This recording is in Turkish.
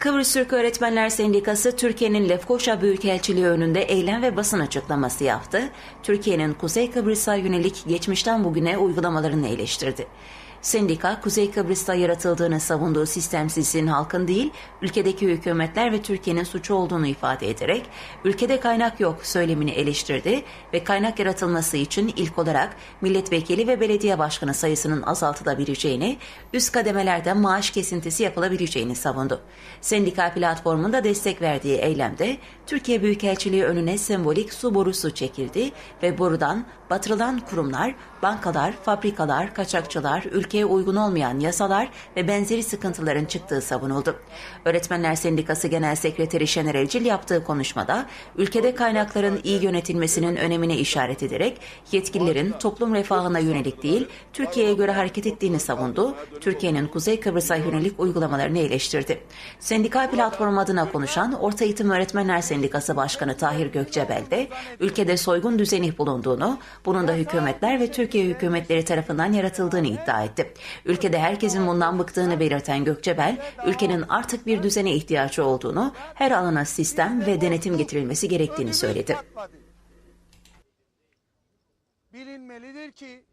Kıbrıs Türk Öğretmenler Sendikası Türkiye'nin Lefkoşa Büyükelçiliği önünde eylem ve basın açıklaması yaptı. Türkiye'nin Kuzey Kıbrıs'a yönelik geçmişten bugüne uygulamalarını eleştirdi. Sendika, Kuzey Kıbrıs'ta yaratıldığını savunduğu sistemsizliğin halkın değil, ülkedeki hükümetler ve Türkiye'nin suçu olduğunu ifade ederek, ülkede kaynak yok söylemini eleştirdi ve kaynak yaratılması için ilk olarak milletvekili ve belediye başkanı sayısının azaltılabileceğini, üst kademelerde maaş kesintisi yapılabileceğini savundu. Sendika platformunda destek verdiği eylemde, Türkiye Büyükelçiliği önüne sembolik su borusu çekildi ve borudan batırılan kurumlar, bankalar, fabrikalar, kaçakçılar, ülkeye uygun olmayan yasalar ve benzeri sıkıntıların çıktığı savunuldu. Öğretmenler Sendikası Genel Sekreteri Şener Evcil yaptığı konuşmada ülkede kaynakların iyi yönetilmesinin önemine işaret ederek yetkililerin toplum refahına yönelik değil Türkiye'ye göre hareket ettiğini savundu. Türkiye'nin Kuzey Kıbrıs'a yönelik uygulamalarını eleştirdi. Sendika platformu adına konuşan Orta Eğitim Öğretmenler Sendikası Başkanı Tahir Gökçebel de ülkede soygun düzeni bulunduğunu, bunun da hükümetler ve Türkiye hükümetleri tarafından yaratıldığını iddia etti. Ülkede herkesin bundan bıktığını belirten Gökçebel, ülkenin artık bir düzene ihtiyacı olduğunu, her alana sistem ve denetim getirilmesi gerektiğini söyledi. Bilinmelidir ki